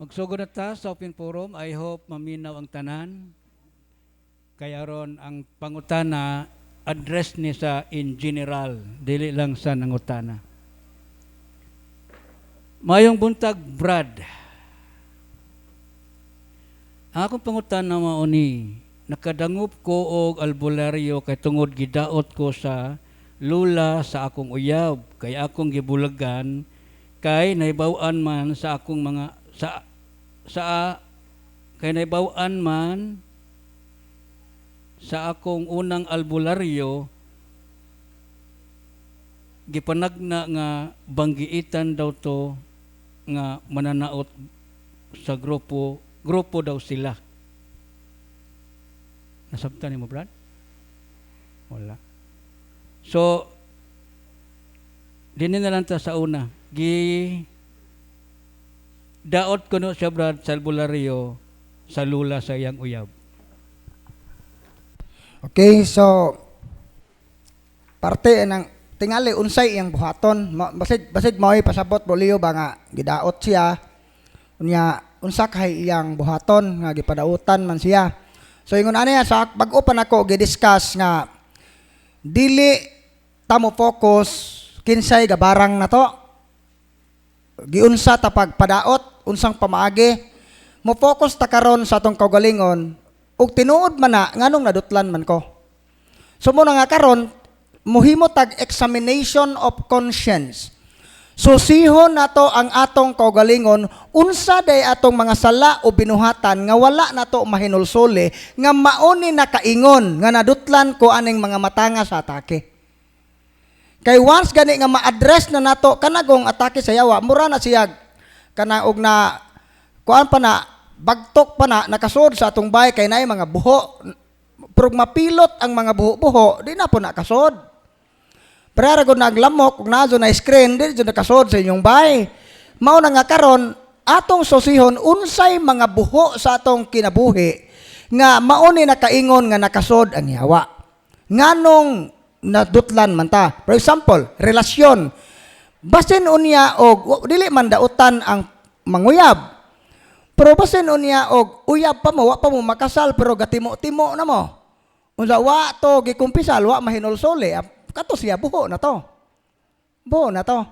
Magsugod ta sa open forum. I hope maminaw ang tanan. Kaya ron ang pangutana address ni sa in general, dili lang sa nangutana. Mayong buntag Brad. Ang akong pangutana mao ni nakadangup ko og albularyo kay tungod gidaot ko sa lula sa akong uyab kay akong gibulagan kay naibaw-an man sa akong mga sa sa kay naibaw-an man sa akong unang albularyo gipanagna nga banggiitan daw to nga mananaot sa grupo grupo daw sila. Nasabtan mo Brad? Wala. So dinhi na lang ta sa una. Gi daot ko no siya Brad sa sa lula sa iyang uyab. Okay, so parte ng tingali unsay iyang buhaton. Basid basid mao'y pasabot bolio ba nga gidaot siya. Unya unsa kay iyang buhaton nga gipadautan man siya. So ingon ani sa bag-o pa nako gidiscuss nga dili ta focus kinsay gabarang na to giunsa ta pagpadaot unsang pamaagi. Mo focus ta karon sa atong kaugalingon ug tinuod man na nganong nadutlan man ko. So mo na nga karon muhimo tag examination of conscience. Susihon nato ang atong kaugalingon unsa day atong mga sala o binuhatan nga wala nato mahinulsole nga mauni nakaingon nga nadutlan ko aning mga matanga sa atake Kay once gani nga ma-address na nato kanagong atake sa yawa, mura na siya kana og na kuan pa na bagtok pa na nakasod sa atong bahay kay naay mga buho. Pero mapilot ang mga buho-buho, di na po nakasod. Pero gud naglamok ug nazo na screen di jud nakasod sa inyong bahay. Mao na nga karon atong sosihon unsay mga buho sa atong kinabuhi nga mauni nakaingon nga nakasod ang yawa. Nganong nadutlan man ta. For example, relasyon. Basin unya og dili man dautan ang manguyab. Pero basin unya og uyab pa mo, wa pa mo makasal pero gatimo-timo na mo. Unsa wa to gikumpisal, wa mahinulsole. Ah, Kato siya buho na to. Buho na to.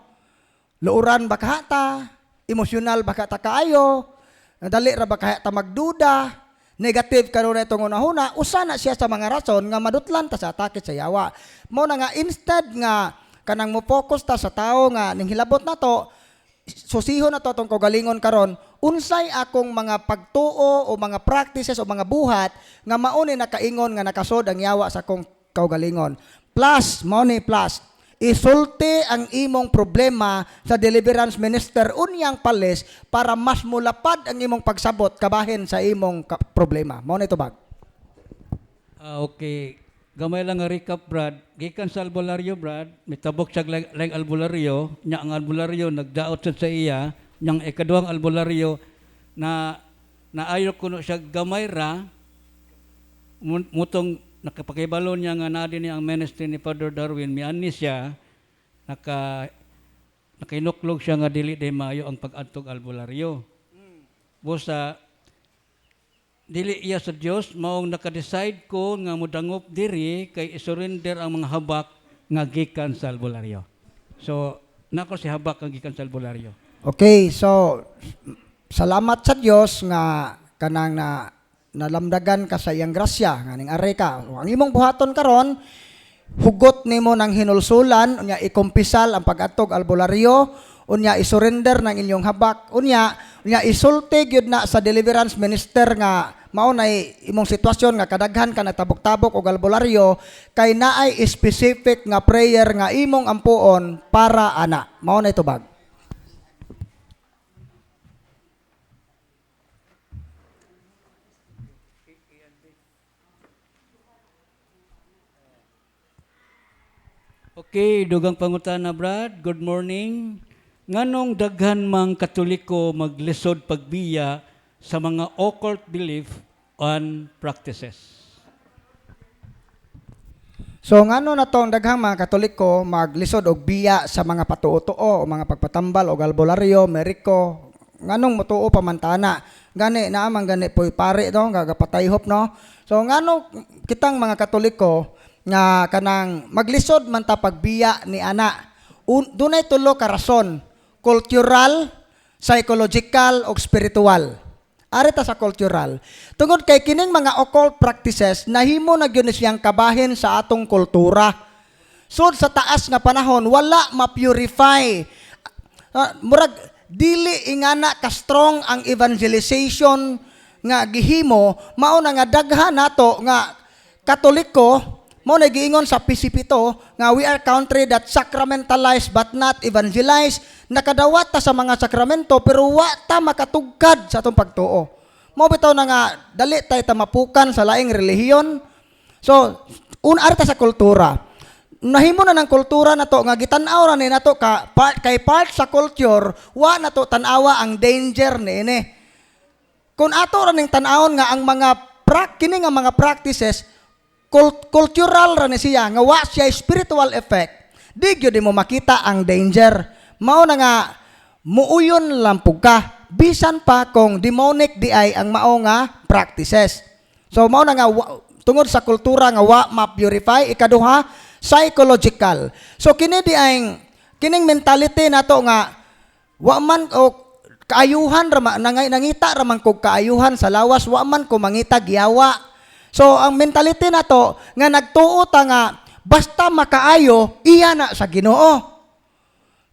Luuran ba kahata? Emosyonal ba ta kaayo? Nadali ra ba kahata magduda? Negative karon itong unahuna, usa na siya sa mga rason nga madutlan ta sa atake sa yawa. Mo na nga instead nga kanang mo focus ta sa tao nga ning hilabot na to, susihon na to tong kaugalingon karon unsay akong mga pagtuo o mga practices o mga buhat nga mauni nakaingon nga nakasod ang yawa sa akong kaugalingon plus money plus isulti ang imong problema sa deliverance minister unyang palis para mas mulapad ang imong pagsabot kabahin sa imong ka- problema mo nito bag Ah, okay. Gamay lang nga recap, Brad. Gikan sa albularyo, Brad. Mitabok siya lang, lang albularyo. Nya ang albularyo, nagdaot siya sa iya. Nyang ikaduhang albularyo, na naayo ko no siya gamay ra. Mutong nakapakibalo niya nga na din ang ministry ni Father Darwin. Miani siya. Naka, nakainuklog siya nga dili day maayo ang pag-adtog albularyo. Busa, dili iya sa Dios maong naka-decide ko nga mudangop diri kay isurrender ang mga habak nga gikan sa albularyo. So nako si habak nga gikan sa albularyo. Okay, so salamat sa Dios nga kanang na nalamdagan ka sa iyang grasya nga ning are ka. Ang imong buhaton karon hugot nimo ng hinulsulan unya ikumpisal ang pag-atog albularyo unya isurrender ng inyong habak unya unya isulti gyud na sa deliverance minister nga mao nay imong sitwasyon nga kadaghan ka natabok-tabok og albularyo kay naay specific nga prayer nga imong ampuon para ana mao na itubag Okay, dugang pangutana Brad. Good morning. Nganong daghan mang Katoliko maglisod pagbiya sa mga occult belief and practices? So ngano na tong daghang mga Katoliko maglisod og biya sa mga patuo-tuo o mga pagpatambal og albularyo, meriko, nganong motuo pamantana. Gani naamang gani po'y pare no, gagapatayhop no. So ngano kitang mga Katoliko nga kanang maglisod man ta pagbiya ni ana. Un, dunay tulo ka rason, cultural, psychological ug spiritual. Ari ta sa cultural. Tungod kay kining mga occult practices nahimo na gyud siyang kabahin sa atong kultura. Sud sa taas nga panahon wala ma-purify. Ah, murag dili ingana ka strong ang evangelization nga gihimo mao na nga daghan nato nga katoliko mo na giingon sa pisipito nga we are country that sacramentalize but not evangelize nakadawat ta sa mga sakramento pero wa ta makatugkad sa atong pagtuo. Mo bitaw na nga dali tay ta mapukan sa laing relihiyon. So un arta sa kultura. Nahimo na ng kultura na to nga gitan-aw ra ni nato ka part, kay part sa culture wa na to tan-awa ang danger ni ini kung ato ra ning tan-awon nga ang mga prak kini nga mga practices cultural ra ni siya nga wa siya spiritual effect. Di gyud mo makita ang danger. Mao na nga muuyon lang ka. Bisan pa kung demonic di ay ang mao nga practices. So mao na nga tungod sa kultura nga wa ma-purify ikaduha psychological. So kini di ay kining mentality nato nga wa man o kaayuhan ra nangita ra man kaayuhan sa lawas wa man ko mangita giyawa so ang mentality nato nga nagtuo ta nga basta makaayo iya na sa Ginoo.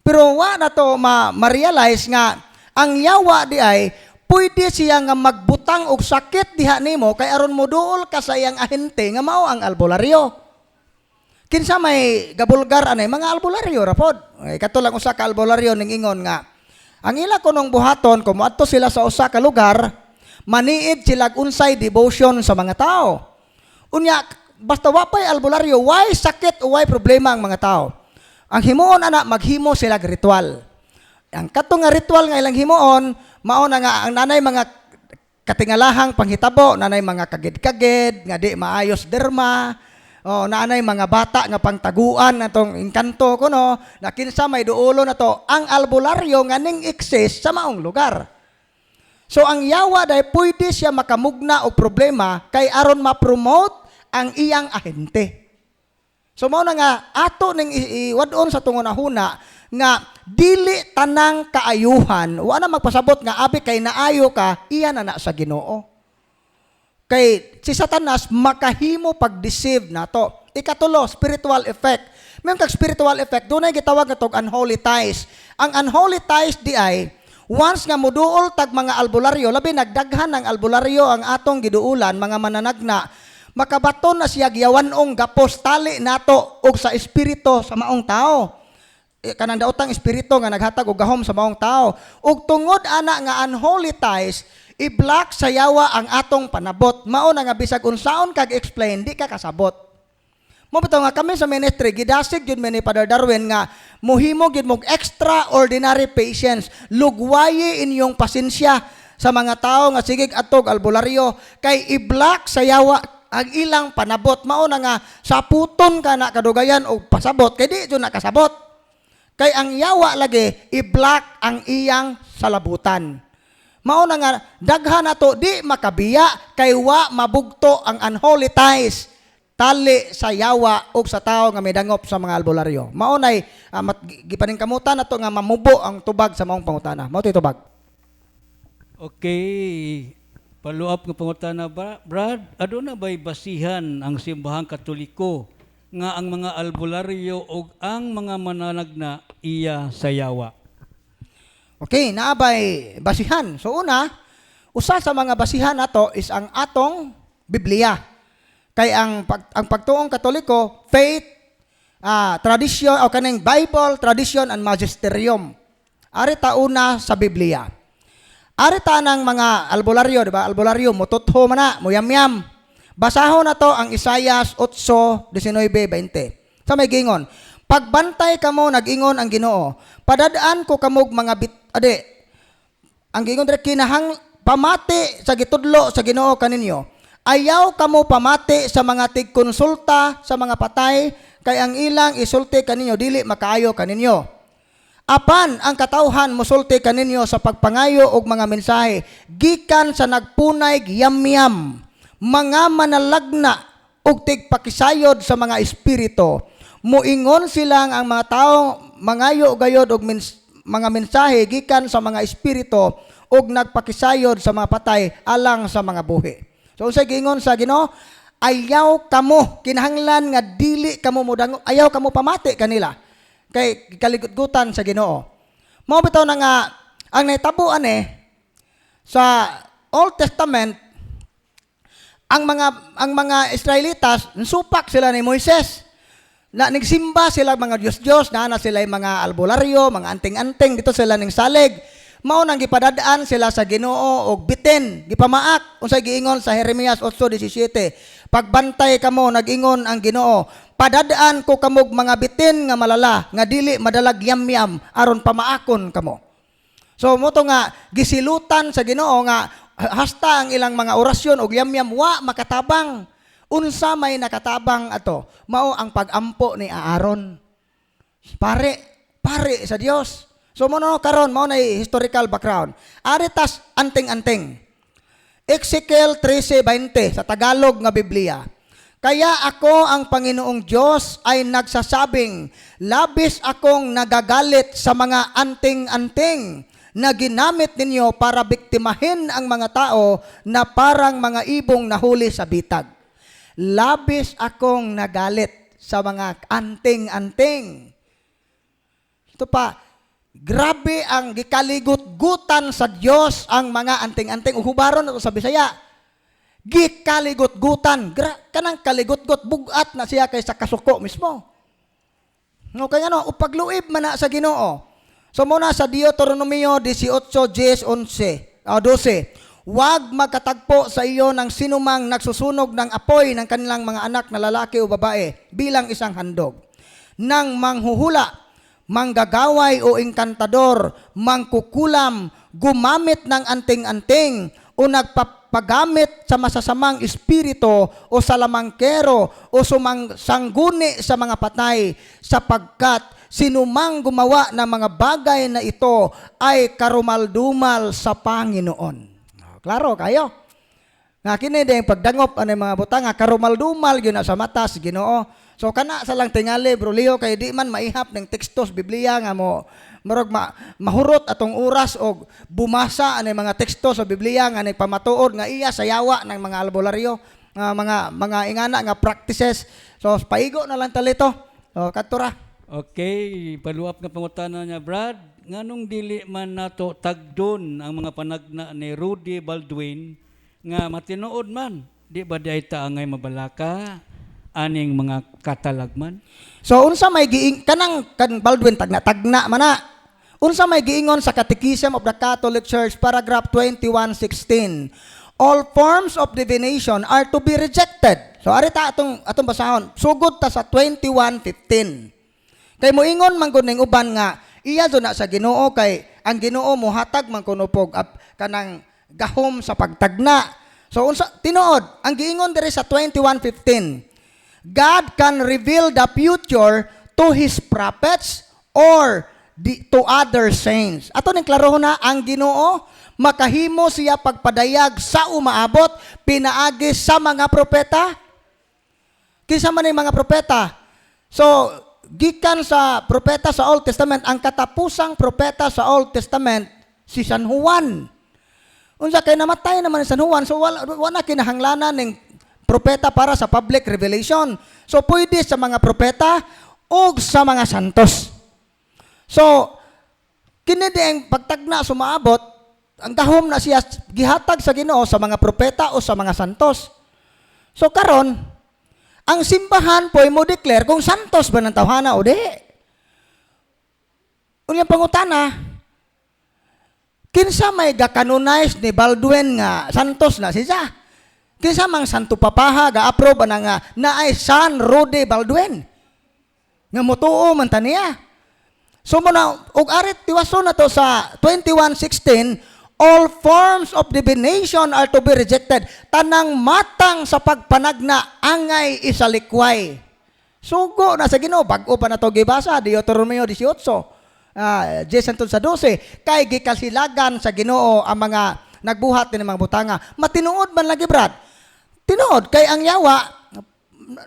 Pero wa na to ma- ma-realize nga ang yawa di ay pwede siya nga magbutang og sakit diha nimo kay aron mo duol ka sa iyang ahente nga mao ang albularyo. Kinsa may gabulgar anay? Mga albularyo ra pod ay katulang usa ka albularyo ning ingon nga ang ila kunong buhaton kung moadto sila sa usa ka lugar maniid sila unsay devotion sa mga tao. Unya basta wa pay albularyo why sakit o why problema ang mga tao? Ang himuon ana maghimo sila ritual. Ang katong nga ritual nga ilang himuon mao na nga ang nanay mga katingalahang panghitabo nanay mga kagid-kagid nga di maayos derma Oh, naanay mga bata nga pangtaguan natong engkanto ko no, na kinsa may duulo na to. Ang albularyo nga ning exist sa maong lugar. So ang yawa dahil pwede siya makamugna og problema kay aron ma-promote ang iyang ahente. So mao na nga ato ning iwadon sa tungunahuna nga dili tanang kaayuhan wa na magpasabot nga abi kay naayo ka iya na na sa Ginoo. Kay si Satanas makahimo pag-deceive nato. Ikatulo, spiritual effect. May kag spiritual effect, doon ay gitawag nga tog unholy ties. Ang unholy ties di ay, once nga muduol tag mga albularyo, labi nagdaghan ng albularyo ang atong giduulan, mga mananagna, makabaton na siya giyawanong gapos tali nato og sa espiritu sa maong tao. Eh, kanang daotang espiritu nga naghatag og gahom sa maong tao. Ug tungod ana nga unholy ties i-block sa yawa ang atong panabot. Mao na nga bisag unsaon kag explain di ka kasabot mo bitaw nga kami sa ministry. Gidasig gyud mi ni Father Darwin nga muhimo gyud mog extraordinary patience. Lugwayi inyong pasensya sa mga tao nga sigig atog albularyo. Kay i-block sa yawa ang ilang panabot. Mao na nga sa puton ka na kadugayan og pasabot. Kay di jud nakasabot. Kay ang yawa lagi, i-block ang iyang salabutan. Mao na nga, daghan na to, di makabiya, kay wa mabugto ang unholy ties tali sa yawa o sa tao nga may dangop sa mga albularyo. Mao nay uh, gipaning kamutan nato nga mamubo ang tubag sa maong pangutana. Mao tubag. Okay. Follow up ng pangutana, Bra- Brad. Ano na ba'y basihan ang simbahang katoliko nga ang mga albularyo o ang mga mananagna iya sa yawa? Okay, naabay basihan. So una, usa sa mga basihan nato is ang atong Biblia. Kay ang pag, ang pagtuong Katoliko, faith, ah, tradition o kaning Bible, tradition and magisterium. Ari ta una sa Biblia. Ari ta ng mga albularyo, di ba? Albularyo mututho man na, muyamyam. Basahon na to ang Isaias 8:19-20. Sa may gingon, pagbantay kamo nag-ingon ang Ginoo, padadaan ko kamog mga bit ade. Ang gingon dire kinahang pamati sa gitudlo sa Ginoo kaninyo. Ayaw kamo pamati sa mga tigkonsulta sa mga patay kay ang ilang isulti kaninyo dili makaayo kaninyo. Apan ang katawhan musulti kaninyo sa pagpangayo og mga mensahe gikan sa nagpunay yam-yam mga manalagna og tigpakisayod sa mga espiritu. Muingon silang ang mga tao mangayo gayod og mens- mga mensahe gikan sa mga espiritu ug nagpakisayod sa mga patay alang sa mga buhi. So sa gingon sa Ginoo, ayaw kamo kinahanglan nga dili kamo mudango, ayaw kamo pamati kanila kay kaligutgutan sa Ginoo. Mao bitaw na nga ang naitabuan eh sa Old Testament ang mga ang mga Israelitas supak sila ni Moises. Na nagsimba sila mga Diyos-Diyos, na na sila mga albularyo, mga anting-anting, dito sila ning salig. Mao nang gipadadaan sila sa Ginoo og bitin, gipamaak unsay giingon sa Jeremias 8:17. Pagbantay kamo nag-ingon ang Ginoo, padadaan ko kamog mga bitin nga malala nga dili madalag yam-yam aron pamaakon kamo. So mo to nga gisilutan sa Ginoo nga hasta ang ilang mga orasyon og yam-yam wa makatabang. Unsa may nakatabang ato? Mao ang pagampo ni Aaron. Pare, pare sa Dios. So mo no karon mao na historical background. Aritas anting-anting. Ezekiel 13:20 sa Tagalog nga Biblia. Kaya ako ang Panginoong Diyos ay nagsasabing, labis akong nagagalit sa mga anting-anting na ginamit ninyo para biktimahin ang mga tao na parang mga ibong nahuli sa bitag. Labis akong nagalit sa mga anting-anting. Ito pa, grabe ang gikaligot-gutan sa Dios ang mga anting-anting. Uhubaron ito sa Bisaya. Gikaligot-gutan. Gra- kanang kaligot-gut. Bugat na siya kay sa kasuko mismo. No, kaya no, upagluib man na sa ginoo. So muna sa Deuteronomio 18, 10, 11, o 12. Huwag magkatagpo sa iyo ng sinumang nagsusunog ng apoy ng kanilang mga anak na lalaki o babae bilang isang handog. Nang manghuhula, manggagaway o engkantador, mangkukulam, gumamit ng anting-anting o nagpapagamit sa masasamang espiritu o sa lamangkero o sumang sangguni sa mga patay sapagkat sinumang gumawa ng mga bagay na ito ay karumaldumal sa Panginoon. Klaro kayo? Nga kini din pagdangop ano mga butang nga karumaldumal gyud na sa matas Ginoo. So kana sa lang tingali bro Leo kay di man maihap ng tekstos Biblia nga mo murag ma, mahurot atong oras og bumasa ani mga teksto sa Biblia nga nagpamatuod nga iya sayawa ng mga albularyo nga mga mga ingana nga practices. So paigo na lang talito. So katura. Okay, paluap nga pangutana niya, Brad. Nganong dili man nato tagdon ang mga panagna ni Rudy Baldwin nga matinuod man. Di ba di ta angay mabalaka aning mga katalagman? So unsa may giing kanang kan Baldwin tagna tagna man na. Unsa may giingon sa Catechism of the Catholic Church paragraph 21:16. All forms of divination are to be rejected. So ari ta atong atong basahon. Sugod ta sa 21:15. Kay moingon man gud uban nga iya do na sa Ginoo kay ang Ginoo mohatag man kuno pog ap- kanang gahom sa pagtagna. So unsa tinuod ang giingon diri sa 21:15. God can reveal the future to his prophets or the, to other saints. Ato ning klarohon na ang Ginoo makahimo siya pagpadayag sa umaabot pinaagi sa mga propeta. Kinsa man mga propeta? So, gikan sa propeta sa Old Testament, ang katapusang propeta sa Old Testament, si San Juan. Unsa kay namatay naman si San Juan, so wala, wala kinahanglanan ng propeta para sa public revelation. So, pwede sa mga propeta o sa mga santos. So, kini ang pagtagna sumaabot, ang gahom na siya gihatag sa Ginoo sa mga propeta o sa mga santos. So karon, ang simbahan po mo declare kung santos ba ng tawhana o di. Unyang pangutana, kinsa may gakanonize ni Baldwin nga santos na siya? Kinsa mang santo papaha ga-approve na nga naay San Rudy Baldwin? Nga mutuo man ta niya. So muna, ug arit tiwaso na to sa 21.16, all forms of divination are to be rejected. Tanang matang sa pagpanagna, angay isalikway. Sugo na sa Ginoo, bag-o pa na to gibasa, Deuteronomio 18. Ah, Jason sa 12 kay gikasilagan sa Ginoo ang mga nagbuhat ni mga butanga. Matinuod man lagi brad. Tinuod. Kay ang yawa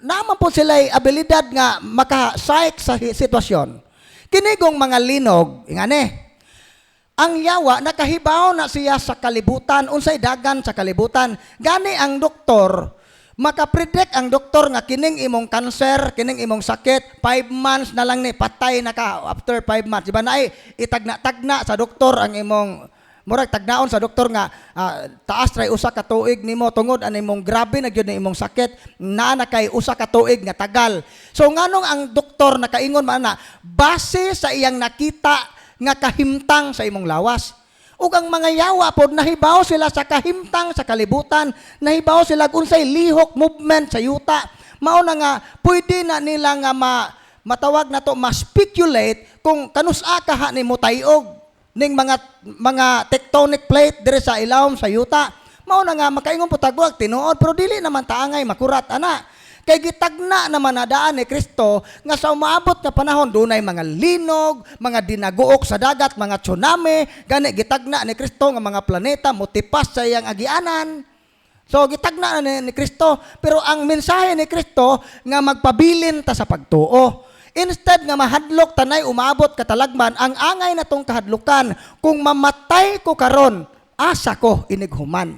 naman po sila abilidad nga maka-psych sa sitwasyon. Kinigong mga linog ingane ang yawa nakahibaw na siya sa kalibutan unsay dagan sa kalibutan. Gani ang doktor makapredict ang doktor nga kining imong cancer kining imong sakit 5 months na lang ni patay na ka after 5 months di ba na itagna-tagna sa doktor ang imong murag tagnaon sa doktor nga ah, taas try usa ka tuig nimo tungod an imong grabe na gyud ni imong sakit na kay usa ka tuig nga tagal so nganong ang doktor nakaingon man na base sa iyang nakita nga kahimtang sa imong lawas. Ug ang mga yawa pod nahibaw sila sa kahimtang sa kalibutan, nahibaw sila unsay lihok movement sa yuta. Mao na nga pwede na nila nga ma, matawag na to ma-speculate kung kanusa ka ha ni mutayog ning mga mga tectonic plate dire sa ilawom sa yuta. Mao na nga makaingon po tagwag tinuod pero dili naman taangay makurat ana. Kay gitagna naman na daan ni Kristo nga sa umaabot nga panahon dunay mga linog, mga dinaguok sa dagat, mga tsunami, gani gitagna ni Kristo nga mga planeta motipas sa iyang agianan. So gitagna na ni, ni Kristo, pero ang mensahe ni Kristo nga magpabilin ta sa pagtuo. Instead nga mahadlok tanay umabot katalagman ang angay na tong kahadlukan kung mamatay ko karon asa ko inighuman.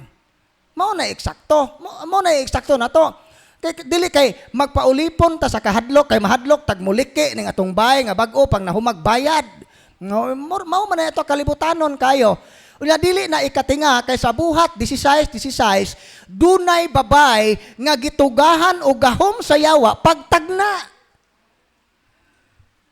Mao na eksakto. Mao na eksakto na to. Kay dili kay magpaulipon ta sa kahadlok kay mahadlok tag muliki ning atong bay nga bag-o pang nahumag bayad. Mo- mao man ito kalibutanon kayo. Unya dili na ikatinga kay sa buhat 16 16 dunay babay nga gitugahan og gahom sa yawa pagtagna.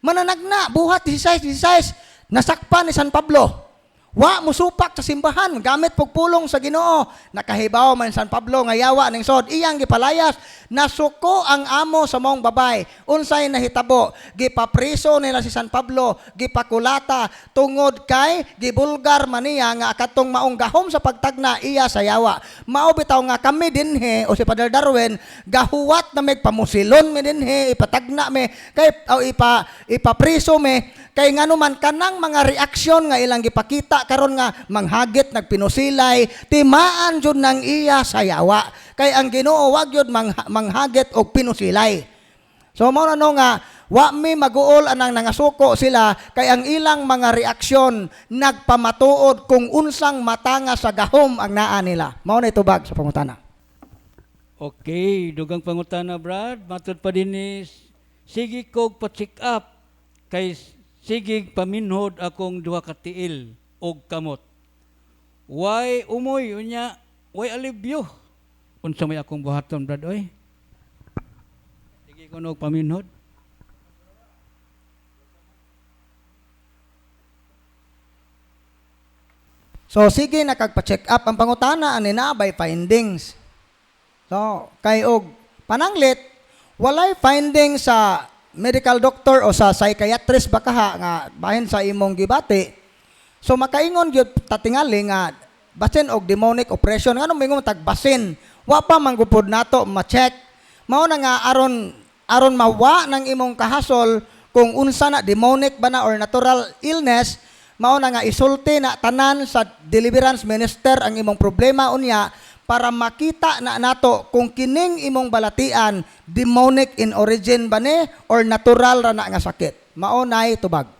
Mananagna, buhat 16, 16, nasakpan ni San Pablo. Wa musupak sa simbahan, gamit pog pulong sa Ginoo. Nakahibaw man San Pablo nga yawa ning sod, iyang gipalayas, nasuko ang amo sa mong babay. Unsay nahitabo, gipapriso nila si San Pablo, gipakulata tungod kay gibulgar man niya nga katong maong gahom sa pagtagna iya sa yawa. Mao bitaw nga kami dinhi o si Padre Darwin gahuwat na may pamusilon mi dinhi ipatagna mi kay o ipa ipapriso mi kay ngano man kanang mga reaksyon nga ilang gipakita karon nga manghagit nagpinusilay timaan jud nang iya sa yawa. Kay ang Ginoo wag jud mang, manghagit og pinusilay so mao na no nga wa mi maguol anang nangasuko sila kay ang ilang mga reaksyon nagpamatuod kung unsang matanga sa gahom ang naa nila. Mao na itubag sa pangutana. Okay, dugang pangutana Brad, matod pa din ni sige kog pa-check up. Kay sige paminhod akong duha ka tiil og kamot. Why umoy unya? Why alibyo? Unsa may akong buhaton Brad oy? Sige ko og paminhod. So sige nakagpa-check up ang pangutana ani na by findings. So kay og pananglit walay findings sa medical doctor o sa psychiatrist baka ha, nga bahin sa imong gibati. So makaingon gyud tatingali nga basin og demonic oppression ngano mingon tag basin. Wa pa manggupod nato ma-check. Mao na nga aron aron mawa ng imong kahasol kung unsa na demonic ba na or natural illness mao na nga isulti na tanan sa deliverance minister ang imong problema unya para makita na nato kung kining imong balatian demonic in origin ba ni or natural ra na nga sakit mao nay tubag